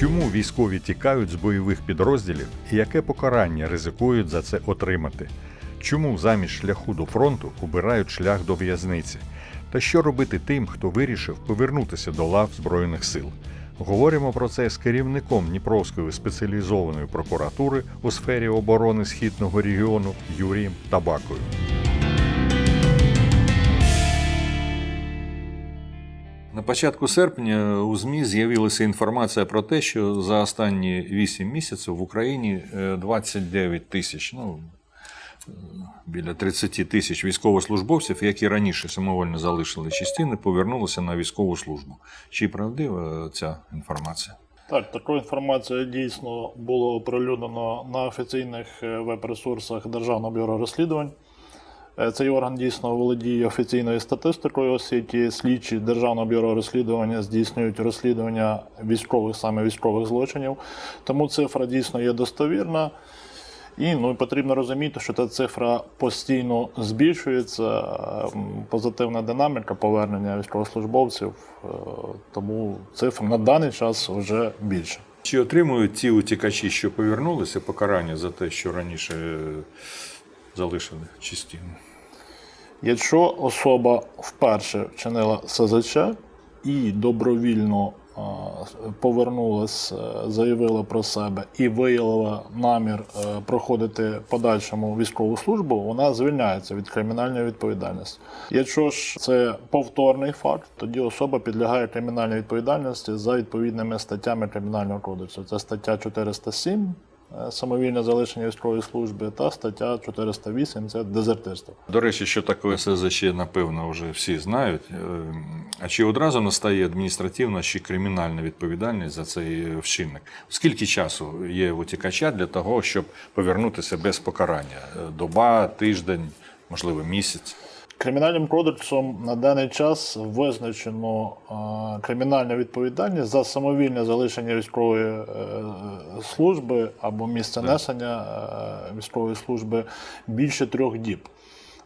Чому військові тікають з бойових підрозділів і яке покарання ризикують за це отримати? Чому замість шляху до фронту обирають шлях до в'язниці? Та що робити тим, хто вирішив повернутися до лав Збройних сил? Говоримо про це з керівником Дніпровської спеціалізованої прокуратури у сфері оборони східного регіону Юрієм Табакою. На початку серпня у ЗМІ з'явилася інформація про те, що за останні 8 місяців в Україні е, 29 тисяч, ну е, біля 30 тисяч військовослужбовців, які раніше самовольно залишили частини, повернулися на військову службу. Чи правдива ця інформація? Так, таку інформацію дійсно було оприлюднено на офіційних е, веб-ресурсах Державного бюро розслідувань. Е, Цей орган дійсно володіє офіційною статистикою, оскільки слідчі Державного бюро розслідування здійснюють розслідування військових, саме військових злочинів. Тому цифра дійсно є достовірна. І ну, потрібно розуміти, що ця цифра постійно збільшується, позитивна динаміка повернення військовослужбовців, е, тому цифра на даний час вже більше. Чи отримують ті утікачі, що повернулися, покарання за те, що раніше е, залишили частину? Якщо особа вперше вчинила СЗЧ і добровільно повернулась, е, заявила про себе і виявила намір е, проходити подальшому військову службу, вона звільняється від кримінальної відповідальності. Якщо ж це повторний факт, тоді особа підлягає кримінальній відповідальності за відповідними статтями Кримінального кодексу. Це стаття 407 е, самовільне залишення військової служби та стаття 408 це дезертирство. До речі, що таке СЗЧ, напевно, вже всі знають. Е, А чи одразу настає адміністративна чи кримінальна відповідальність за цей вчинок? Скільки часу є утікача для того, щоб повернутися без покарання? Е, Доба, тиждень, можливо, місяць? Кримінальним кодексом на даний час визначено е, кримінальну відповідальність за самовільне залишення військової е, служби або місце несення е, військової служби більше трьох діб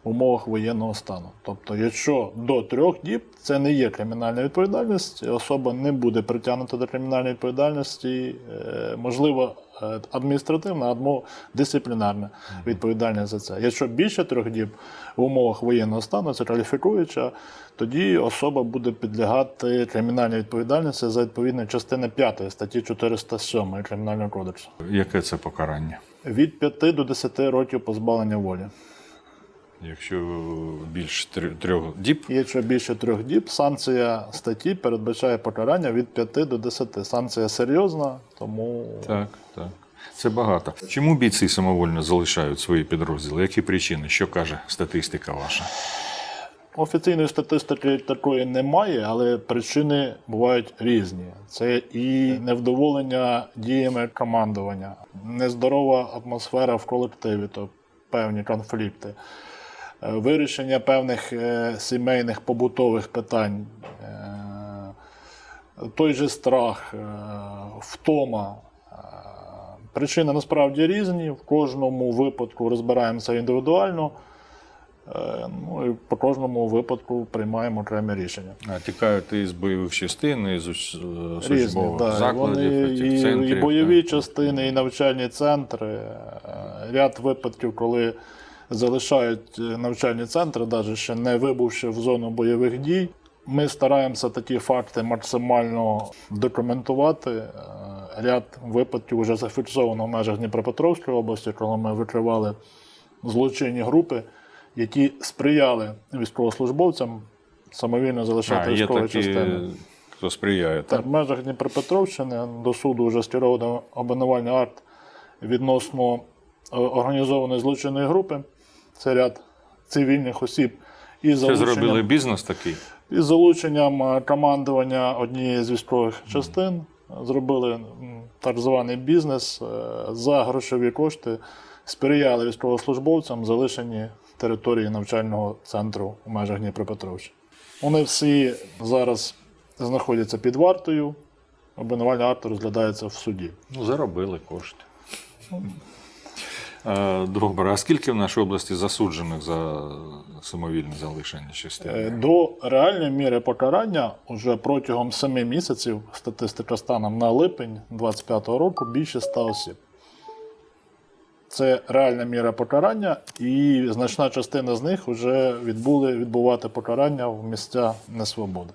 в умовах воєнного стану. Тобто, якщо до трьох діб це не є кримінальна відповідальність, особа не буде притягнута до кримінальної відповідальності, е, можливо, е, адміністративна або дисциплінарна відповідальність за це. Якщо більше трьох діб в умовах воєнного стану, це кваліфікуюча, тоді особа буде підлягати кримінальній відповідальності за відповідно частини 5 статті 407 Кримінального кодексу. Яке це покарання? Від 5 до 10 років позбавлення волі. Якщо більше трьох- діб, Якщо більше трьох діб, санкція статті передбачає покарання від 5 до 10. Санкція серйозна, тому так, так. Це багато. Чому бійці самовольно залишають свої підрозділи? Які причини? Що каже статистика ваша? офіційної статистики такої немає, але причини бувають різні. Це і невдоволення діями командування, нездорова атмосфера в колективі, то певні конфлікти, вирішення певних е, сімейних побутових питань. е, той же страх, е, втома. Е, Причини насправді різні. В кожному випадку розбираємося індивідуально. Е, Ну і по кожному випадку приймаємо окремі рішення. А тікають і з бойових частин, і з е, службових да. закладів, Вони і, центрів. і бойові так. частини, і навчальні центри. Е, Ряд випадків, коли залишають е, навчальні центри, навіть ще не вибувши в зону бойових дій. Ми стараємося такі факти максимально документувати. Е, Ряд випадків вже зафіксовано в межах Дніпропетровської області, коли ми викривали злочинні групи, які сприяли військовослужбовцям самовільно залишати військові такі, частини. хто сприяє. Так, в межах Дніпропетровщини до суду вже скеровано обвинувальний акт відносно е, організованої злочинної групи. Це ряд цивільних осіб із Це зробили бізнес такий. із залученням е, командування однієї з військових частин. Зробили так званий бізнес е, за грошові кошти, сприяли військовослужбовцям залишенні території навчального центру у межах Дніпропетровщини. Вони всі зараз знаходяться під вартою. Обвинувальний акт розглядається в суді. Ну, заробили кошти. Е, Добре, а скільки в нашій області засуджених за самовільне залишення частини? Е, До реальної міри покарання уже протягом 7 місяців статистика станом на липень 2025 року більше 100 осіб. Це реальна міра покарання, і значна частина з них вже відбули відбувати покарання в місця несвободи.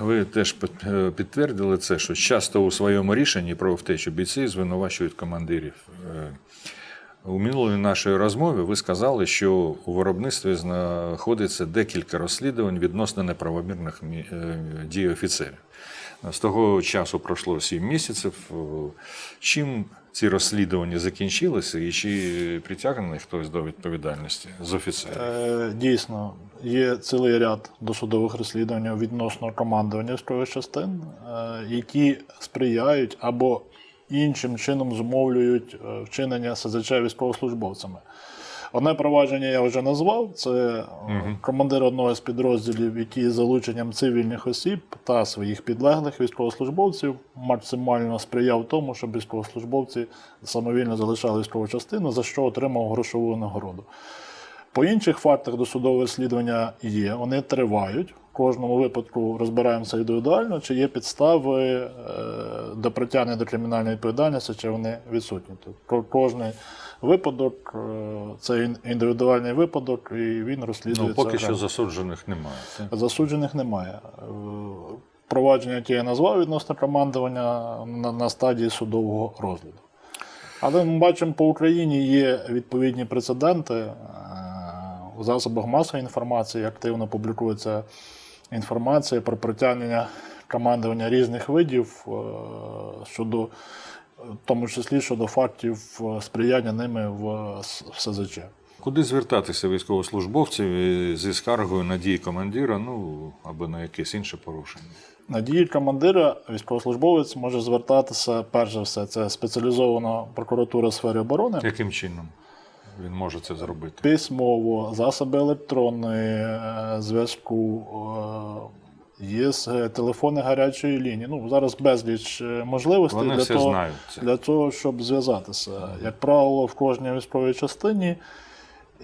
Ви теж е, підтвердили це, що часто у своєму рішенні про втечу бійці звинувачують командирів. Е, У минулій нашій розмові ви сказали, що у виробництві знаходиться декілька розслідувань відносно неправомірних е, дій офіцерів. З того часу пройшло 7 місяців. Чим ці розслідування закінчилися і чи притягнений хтось до відповідальності з офіцерів? Е, Дійсно, є цілий ряд досудових розслідувань відносно командування військових частин, е, які сприяють або іншим чином зумовлюють е, вчинення СЗЧ військовослужбовцями. Одне провадження я вже назвав: це е, командир одного з підрозділів, який з залученням цивільних осіб та своїх підлеглих військовослужбовців максимально сприяв тому, щоб військовослужбовці самовільно залишали військову частину, за що отримав грошову нагороду. По інших фактах досудове розслідування є, вони тривають. В кожному випадку розбираємося індивідуально, чи є підстави е, до притягнення до кримінальної відповідальності, чи вони відсутні. Тобто кожний випадок е, це індивідуальний випадок, і він Ну, розслідується. поки що засуджених немає. Засуджених немає. Е, Провадження, яке я назвав відносно командування на, на стадії судового розгляду. Але ми бачимо, по Україні є відповідні прецеденти. Е, У засобах масової інформації активно публікується інформація про притягнення командування різних видів, щодо, в тому числі щодо фактів е, сприяння ними в С- СЗЧ. Куди звертатися військовослужбовців зі скаргою на дії командира, ну або на якесь інше порушення? На дії командира військовослужбовець може звертатися, перш за все, це спеціалізована прокуратура у сфері оборони, Яким чином він може це зробити? письмово, засоби електронної е, зв'язку, е, є з- телефони гарячої лінії. Ну, зараз безліч е, можливостей Вони для, все того, знають це. для того, щоб зв'язатися. Як правило, в кожній військовій частині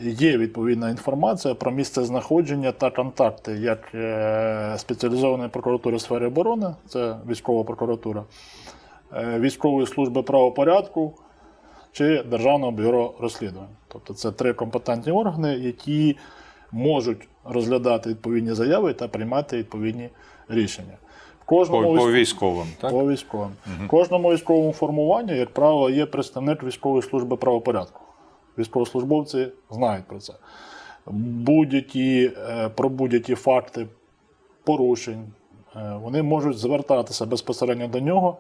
є відповідна інформація про місце знаходження та контакти як е, спеціалізованої прокуратури у сфері оборони, це військова прокуратура, е, військової служби правопорядку чи Державного бюро розслідувань. Тобто це три компетентні органи, які можуть розглядати відповідні заяви та приймати відповідні рішення. В По, кожному по військовим, так? по військовим. В кожному військовому формуванні, як правило, є представник військової служби правопорядку. Військовослужбовці знають про це. Будь-які, е, про будь-які факти порушень, е, вони можуть звертатися безпосередньо до нього,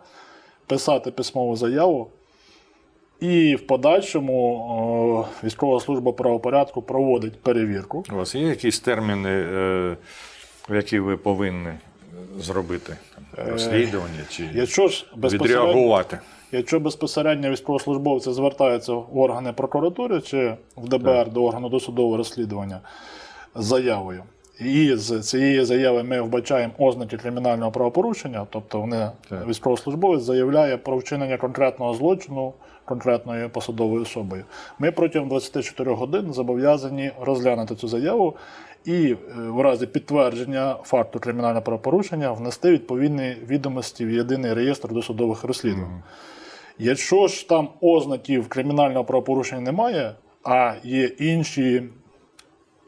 писати письмову заяву. І в подальшому е, військова служба правопорядку проводить перевірку. У вас є якісь терміни, е, які ви повинні зробити? Там, розслідування чи Якщо ж відреагувати? Якщо безпосередньо військовослужбовці звертаються в органи прокуратури чи в ДБР до органу досудового розслідування з заявою, і з цієї заяви ми вбачаємо ознаки кримінального правопорушення, тобто вони Так. військовослужбовець заявляє про вчинення конкретного злочину конкретною посадовою особою. Ми протягом 24 годин зобов'язані розглянути цю заяву і е, в разі підтвердження факту кримінального правопорушення внести відповідні відомості в єдиний реєстр досудових розслідувань. Якщо ж там ознаків кримінального правопорушення немає, а є інші,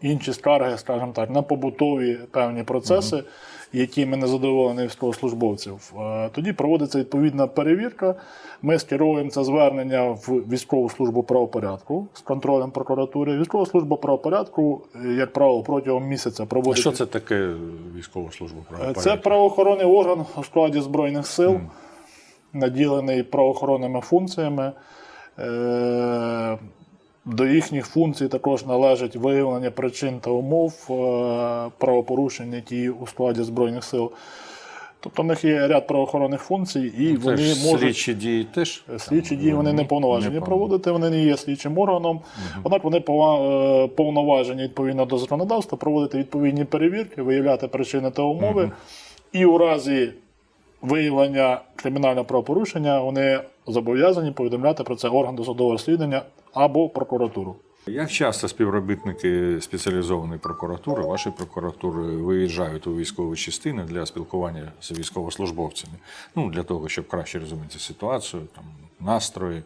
інші скарги, скажімо так, на побутові певні процеси, якими не задоволені військовослужбовців, е, тоді проводиться відповідна перевірка. Ми скеровуємо це звернення в військову службу правопорядку з контролем прокуратури. Військова служба правопорядку, е, як правило, протягом місяця А що це таке військова служба Е, правопорядку? Це правоохоронний орган у складі Збройних сил, наділений правоохоронними функціями. Е, До їхніх функцій також належить виявлення причин та умов е, правопорушень, які у складі Збройних сил. Тобто в них є ряд правоохоронних функцій, і Ну, вони ж можуть. слідчі дії теж? Слідчі дії вони не повноважені проводити, вони не є слідчим органом. Однак вони е, повноважені відповідно до законодавства проводити відповідні перевірки, виявляти причини та умови. І у разі виявлення кримінального правопорушення, вони зобов'язані повідомляти про це орган досудового розслідування або прокуратуру. Як часто співробітники спеціалізованої прокуратури, вашої прокуратури, виїжджають у військові частини для спілкування з військовослужбовцями? Ну, для того, щоб краще розуміти ситуацію, там, настрої,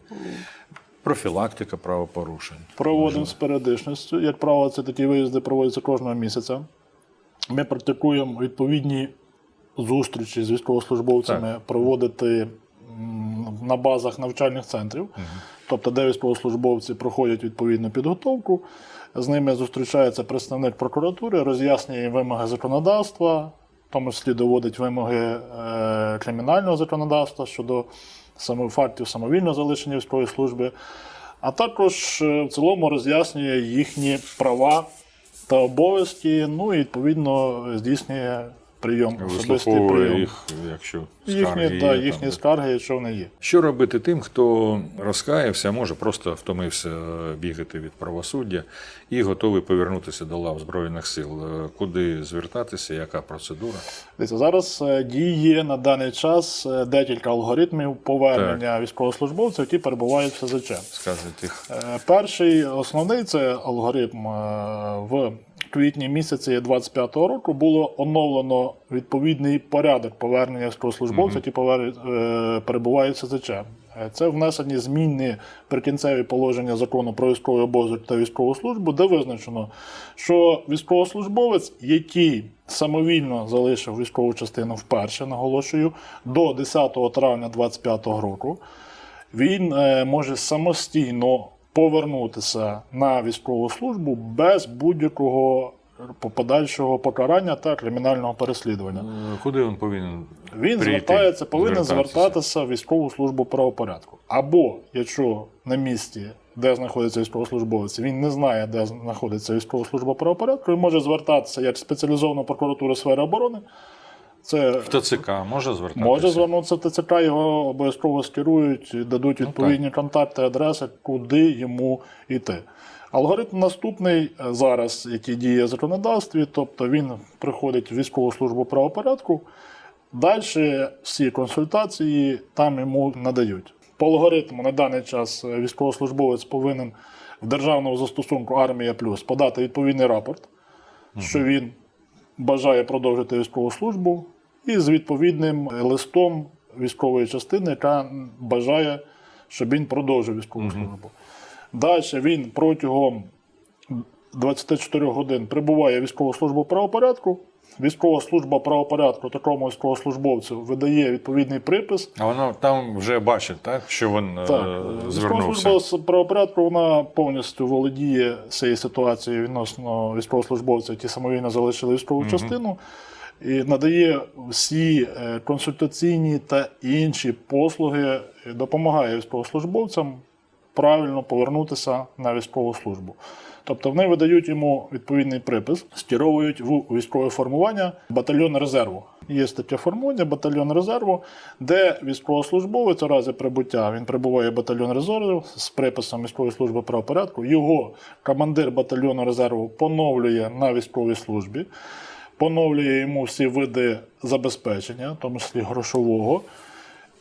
профілактика правопорушень. Проводимо з періодичністю. Як правило, це такі виїзди проводяться кожного місяця. Ми практикуємо відповідні зустрічі з військовослужбовцями проводити на базах навчальних центрів, тобто, де військовослужбовці проходять відповідну підготовку. З ними зустрічається представник прокуратури, роз'яснює вимоги законодавства, в тому числі доводить вимоги е, кримінального законодавства щодо саме фактів самовільного залишення військової служби, а також е, в цілому роз'яснює їхні права та обов'язки, ну і відповідно здійснює прийом, особистий прийом. їх, якщо Їхні, скарги та, є, їхні там, скарги, якщо вони є. Що робити тим, хто розкаявся, може просто втомився бігати від правосуддя і готовий повернутися до лав Збройних сил? Е, Куди звертатися, яка процедура? Дивіться, зараз е, діє на даний час е, декілька алгоритмів повернення військовослужбовців, які перебувають в СЗЧ. Скажіть їх. Е, Перший основний це алгоритм е, в квітні місяці 25-го року було оновлено відповідний порядок повернення військовослужбовців, які е, перебувають в СЗЧ. Е, Це внесені зміни прикінцеві положення закону про військовий обов'язок та військову службу, де визначено, що військовослужбовець, який самовільно залишив військову частину вперше, наголошую, до 10 травня 25 року, він е, може самостійно повернутися на військову службу без будь-якого подальшого покарання та кримінального переслідування. Е, Куди він повинен? Він прийти? звертається, повинен Звертатися. звертатися в військову службу правопорядку. Або якщо на місці, де знаходиться військовослужбовець, він не знає, де знаходиться військова служба правопорядку, він може звертатися як спеціалізована прокуратура сфери оборони. Це В ТЦК може звертатися? Може звернутися в ТЦК, його обов'язково скерують, дадуть відповідні контакти, адреси, куди йому йти. Алгоритм наступний зараз, який діє в законодавстві, тобто він приходить в військову службу правопорядку. Далі всі консультації там йому надають. По алгоритму на даний час військовослужбовець повинен в державному застосунку Армія Плюс подати відповідний рапорт, що він бажає продовжити військову службу, і з відповідним листом військової частини, яка бажає, щоб він продовжив військову службу. Далі він протягом 24 годин прибуває військову службу правопорядку. Військова служба правопорядку такому військовослужбовцю видає відповідний припис. А воно там вже бачить, так? Що він е, Так, військова служба правопорядку вона повністю володіє цією ситуацією відносно військовослужбовців, які самовільно залишили військову частину, і надає всі е, консультаційні та інші послуги, допомагає військовослужбовцям правильно повернутися на військову службу. Тобто вони видають йому відповідний припис, скеровують в військове формування батальйон резерву. Є таке формування батальйон резерву, де військовослужбовець у разі прибуття він прибуває в батальйон резерву з приписом військової служби правопорядку. Його командир батальйону резерву поновлює на військовій службі, поновлює йому всі види забезпечення, в тому числі грошового.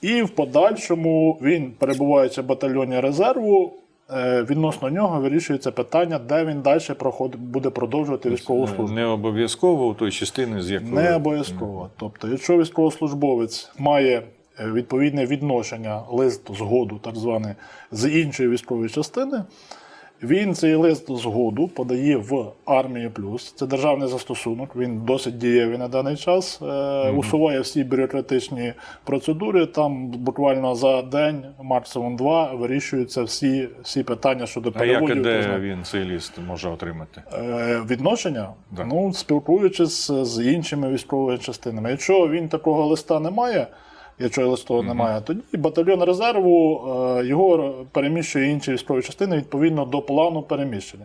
І в подальшому він, перебуваючи в батальйоні резерву, е, відносно нього вирішується питання, де він далі проходить, буде продовжувати військову службу. Не обов'язково у той частини, з якої Не обов'язково. Тобто, якщо військовослужбовець має е, відповідне відношення, лист згоду, так зване, з іншої військової частини, він цей лист згоду подає в армію плюс. Це державний застосунок. Він досить дієвий на даний час. Е, Усуває всі бюрократичні процедури. Там буквально за день, максимум два, вирішуються всі, всі питання щодо А як і переводів. він цей ліст може отримати? Е, Відношення, Да. ну, спілкуючись з іншими військовими частинами. Якщо він такого листа не має, якщо листу немає, тоді батальйон резерву е, його переміщує інші військові частини відповідно до плану переміщення.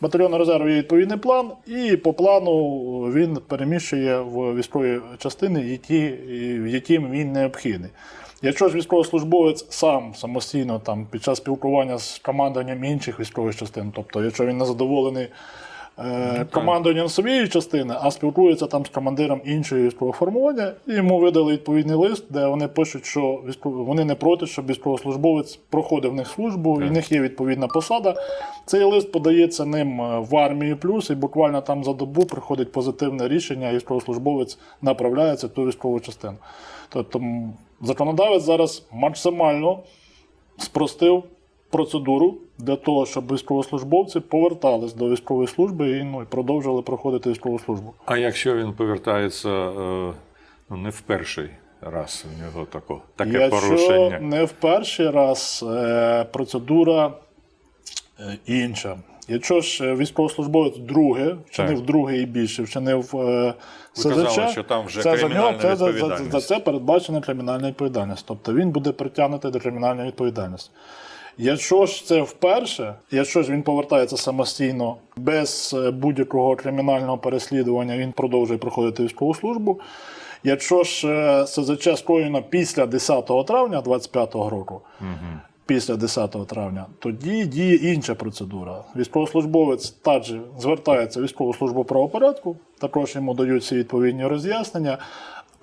Батальйон резерву є відповідний план, і по плану він переміщує в військові частини, які, яким він необхідний. Якщо ж військовослужбовець сам самостійно там під час спілкування з командуванням інших військових частин, тобто, якщо він не задоволений е, командуванням своєї частини, а спілкується там з командиром іншої військового формування, і йому видали відповідний лист, де вони пишуть, що військово- вони не проти, щоб військовослужбовець проходив в них службу, і в них є відповідна посада. Цей лист подається ним е, в армію плюс, і буквально там за добу приходить позитивне рішення, і військовослужбовець направляється в ту військову частину. Тобто законодавець зараз максимально спростив процедуру для того, щоб військовослужбовці повертались до військової служби і ну, і продовжували проходити військову службу. А якщо він повертається е, ну, не в перший раз, у нього тако, таке Якщо порушення. не в перший раз е, процедура е, інша. Якщо ж військовослужбовець друге, вчинив Так. друге і більше, вчинив Ви казали, СЗЧ, що там вже це за нього це, за, за, за це передбачена кримінальна відповідальність. Тобто він буде притягнутий до кримінальної відповідальності. Якщо ж це вперше, якщо ж він повертається самостійно без е, будь-якого кримінального переслідування, він продовжує проходити військову службу. Якщо ж е, СЗЧ скоєно після 10 травня 2025 року, після 10 травня, тоді діє інша процедура. Військовослужбовець також звертається в військову службу правопорядку, також йому дають всі відповідні роз'яснення.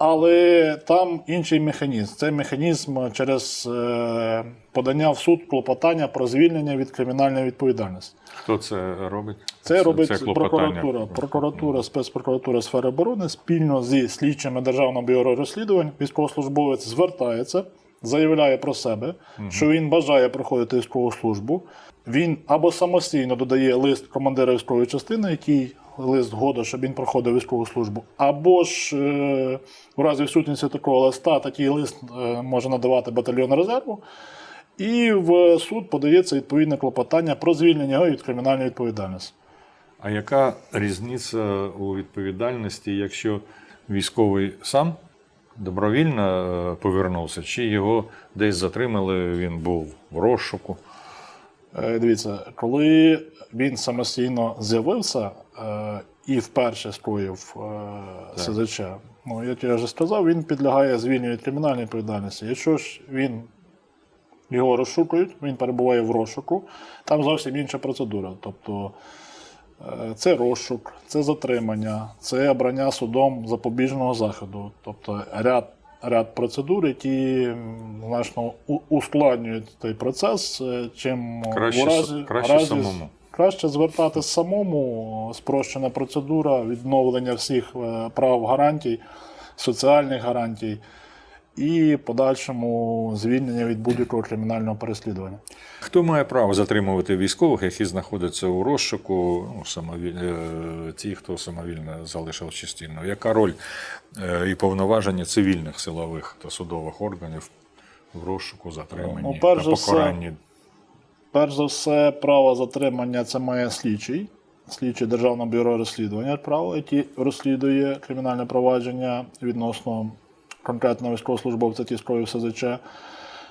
Але там інший механізм. Це механізм через е, подання в суд клопотання про звільнення від кримінальної відповідальності. Хто це робить? Це, робить клопотання. прокуратура, прокуратура, спецпрокуратура сфери оборони спільно зі слідчими Державного бюро розслідувань. Військовослужбовець звертається, заявляє про себе, що він бажає проходити військову службу. Він або самостійно додає лист командира військової частини, який лист згода, щоб він проходив військову службу, або ж е, у разі відсутності такого листа такий лист е, може надавати батальйон резерву. І в суд подається відповідне клопотання про звільнення його від кримінальної відповідальності. А яка різниця у відповідальності, якщо військовий сам добровільно е, повернувся, чи його десь затримали, він був в розшуку? Е, Дивіться, коли він самостійно з'явився і вперше скоїв е, СЗЧ, ну як я вже сказав, він підлягає звільненню від кримінальної відповідальності. Якщо ж він його розшукують, він перебуває в розшуку, там зовсім інша процедура. Тобто е, це розшук, це затримання, це обрання судом запобіжного заходу. Тобто ряд, ряд процедур, які значно ускладнюють цей процес, е, чим Краще в разі, краще разі самому. Краще звертатись самому, спрощена процедура, відновлення всіх е, прав гарантій, соціальних гарантій і подальшому звільнення від будь-якого кримінального переслідування. Хто має право затримувати військових, які знаходяться у розшуку, ну, самовіль... е, ті, хто самовільно залишив частину? Яка роль е, і повноваження цивільних силових та судових органів в розшуку, затриманні Ну, та за все, покаранні? Перш за все, право затримання це має слідчий, слідчий Державного бюро розслідування, як правило, який розслідує кримінальне провадження відносно конкретного військовослужбовця тіської СЗЧ.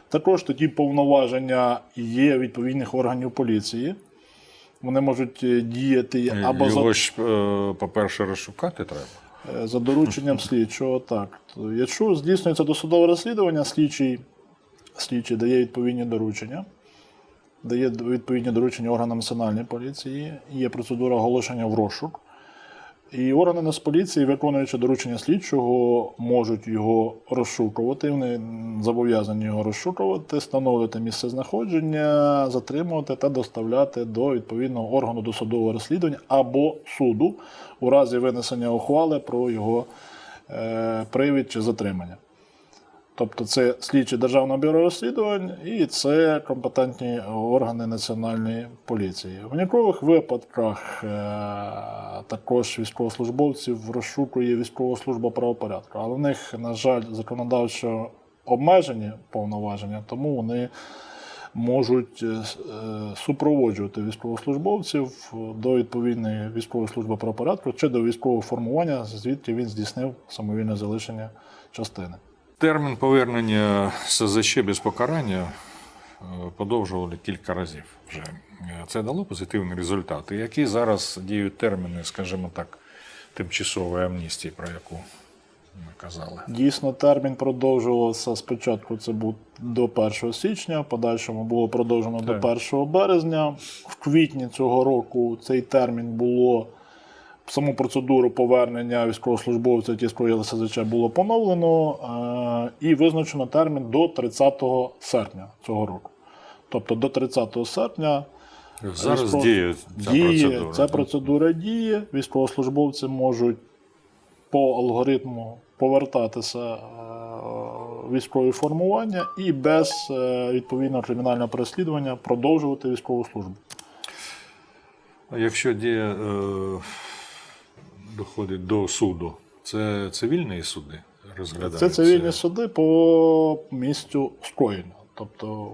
Також тоді повноваження є відповідних органів поліції. Вони можуть е, діяти або за Його ж, е, по-перше, розшукати треба. Е, За дорученням слідчого, так. Якщо здійснюється досудове розслідування, слідчий, слідчий дає відповідні доручення, дає відповідні доручення органам національної поліції, є процедура оголошення в розшук. І органи Нацполіції, виконуючи доручення слідчого, можуть його розшукувати. Вони зобов'язані його розшукувати, встановлювати місце знаходження, затримувати та доставляти до відповідного органу досудового розслідування або суду у разі винесення ухвали про його е, привід чи затримання. Тобто це слідчі Державного бюро розслідувань і це компетентні органи Національної поліції. В ніякових випадках е, також військовослужбовців розшукує військова служба правопорядку, але в них, на жаль, законодавчо обмежені повноваження, тому вони можуть е, е, супроводжувати військовослужбовців до відповідної військової служби правопорядку чи до військового формування, звідки він здійснив самовільне залишення частини. Термін повернення СЗЧ без покарання е, подовжували кілька разів вже. Це дало позитивний результат. І які зараз діють терміни, скажімо так, тимчасової амністії, про яку ми казали. Дійсно, термін продовжувався спочатку. Це був до 1 січня, в подальшому було продовжено Так. до 1 березня. В квітні цього року цей термін було. Саму процедуру повернення військовослужбовця, які скоїли СЗЧ, було поновлено е, і визначено термін до 30 серпня цього року. Тобто до 30 серпня Зараз Військово- діє ця діє, процедура. Ця процедура діє. Військовослужбовці можуть по алгоритму повертатися е, військові формування і без е, відповідного кримінального переслідування продовжувати військову службу. Якщо дія е, доходить до суду, це цивільні суди розглядаються? Це цивільні суди по місцю скоєння. Тобто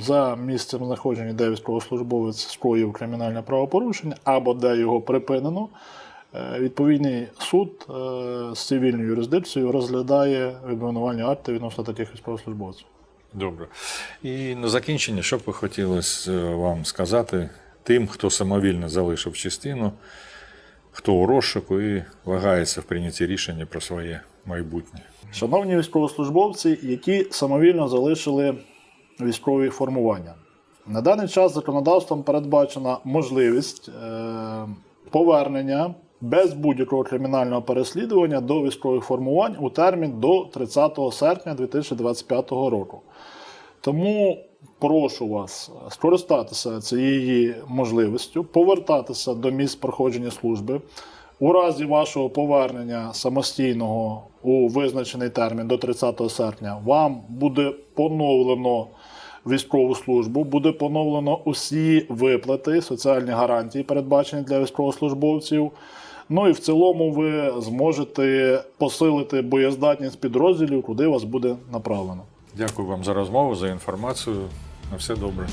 за місцем знаходження, де військовослужбовець скоїв кримінальне правопорушення або де його припинено, е, відповідний суд е, з цивільною юрисдикцією розглядає обвинувальні акти відносно таких військовослужбовців. Добре. І на закінчення, що б ви хотілося вам сказати тим, хто самовільно залишив частину, хто у розшуку і вагається в прийнятті рішення про своє майбутнє. Шановні військовослужбовці, які самовільно залишили військові формування. На даний час законодавством передбачена можливість е, повернення без будь-якого кримінального переслідування до військових формувань у термін до 30 серпня 2025 року. Тому прошу вас скористатися цією можливістю, повертатися до місць проходження служби. У разі вашого повернення самостійного у визначений термін до 30 серпня вам буде поновлено військову службу, буде поновлено усі виплати, соціальні гарантії, передбачені для військовослужбовців. Ну і в цілому ви зможете посилити боєздатність підрозділів, куди вас буде направлено. Дякую вам за розмову, за інформацію. На все добре.